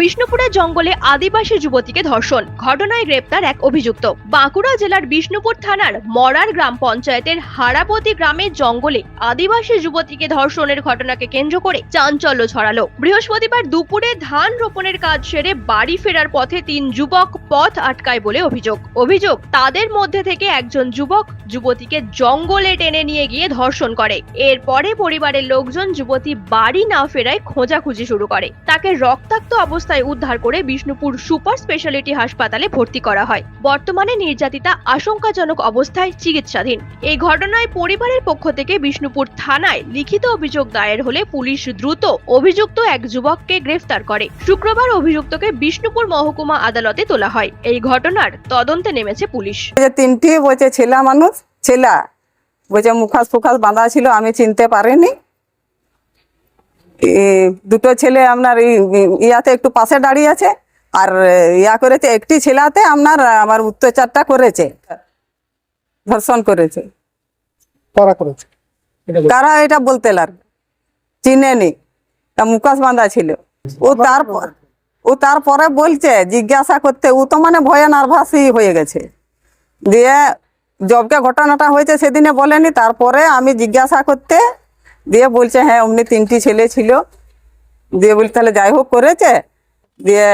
বিষ্ণুপুরের জঙ্গলে আদিবাসী যুবতীকে ধর্ষণ। ঘটনায় গ্রেপ্তার এক অভিযুক্ত। বাঁকুড়া জেলার বিষ্ণুপুর থানার মরার গ্রাম পঞ্চায়েতের হারাপতি গ্রামের জঙ্গলে আদিবাসী যুবতীকে ধর্ষণের ঘটনাকে কেন্দ্র করে চাঞ্চল্য ছড়ালো। বৃহস্পতিবার দুপুরে ধান রোপণের কাজ সেরে বাড়ি ফেরার পথে তিন যুবক পথ আটকায় বলে অভিযোগ। অভিযোগ, তাদের মধ্যে থেকে একজন যুবক যুবতীকে জঙ্গলে টেনে নিয়ে গিয়ে ধর্ষণ করে। এরপরে পরিবারের লোকজন যুবতী বাড়ি না ফেরায় খোঁজাখুঁজি শুরু করে। তাকে রক্তাক্ত অবস্থায় উদ্ধার করে বিষ্ণুপুর সুপার স্পেশালিটি হাসপাতালে ভর্তি করা হয়। বর্তমানে নির্যাতিতা আশঙ্কাজনক অবস্থায় চিকিৎসাধীন। এই ঘটনায় পরিবারের পক্ষ থেকে বিষ্ণুপুর থানায় লিখিত অভিযোগ দায়ের হলে পুলিশ দ্রুত অভিযুক্ত এক যুবককে গ্রেফতার করে। শুক্রবার অভিযুক্তকে বিষ্ণুপুর মহকুমা আদালতে তোলা হয়। এই ঘটনার তদন্তে নেমেছে পুলিশ। তিনটি বলছে ছেলা মানুষ, ছেলা। বলছে মুখাস ফুখাস বাঁধা ছিল, আমি চিনতে পারিনি। দুটো ছেলে আপনার ইয়াতে একটু পাশে দাঁড়িয়ে আছে আর ইয়া করেছে একটি ছেলাতে আপনার আমার অত্যাচারটা করেছে ধর্ষণ করেছে। কারা করেছে? এটা কারা এটা বলতে লাগবে চিনেনি। তা মুখাস বাঁধা ছিল। ও তারপর ও তারপরে বলছে জিজ্ঞাসা করতে ও তো মানে ভয়ে নার্ভাসই হয়ে গেছে। দিয়ে জবকে ঘটনাটা হয়েছে সেদিনে বলেনি তারপরে আমি জিজ্ঞাসা করতে দিয়ে বলছে হ্যাঁ অমনি তিনটি ছেলে ছিল। দিয়ে বলছে তাহলে যাই হোক করেছে। দিয়ে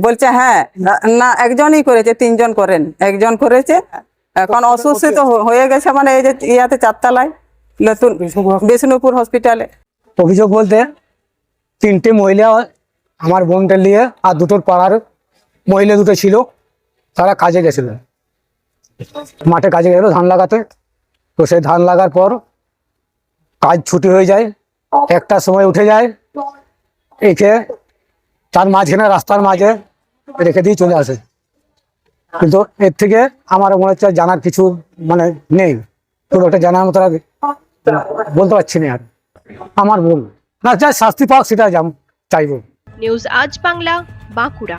বলছে হ্যাঁ না- একজনই করেছে তিনজন করেন একজন করেছে। এখন অসুস্থ হয়ে গেছে মানে এই যে ইয়াতে চারতলায় নতুন বিষ্ণুপুর বিষ্ণুপুর হসপিটালে। অভিযোগ বলতে তিনটে মহিলা আমার বোনটা নিয়ে আর দুটোর পাড়ার মহিলা দুটো ছিল তারা কাজে গেছিল। মাঠে কাজে গেল ধান লাগাতে। তো সেই ধান লাগার পর কাজ ছুটি হয়ে যায় একটার সময় উঠে যায় একে তার মাঝখানে রাস্তার মাঝে রেখে দিয়ে চলে আসে। কিন্তু এর থেকে আমার মনে হচ্ছে জানার কিছু মানে নেই। পুরো ওটা জানার মতো আর বলতে পারছি না আর। আমার ভুল। না যা শাস্তি পাক সেটা জাম চাইব। নিউজ আজ বাংলা বাঁকুড়া।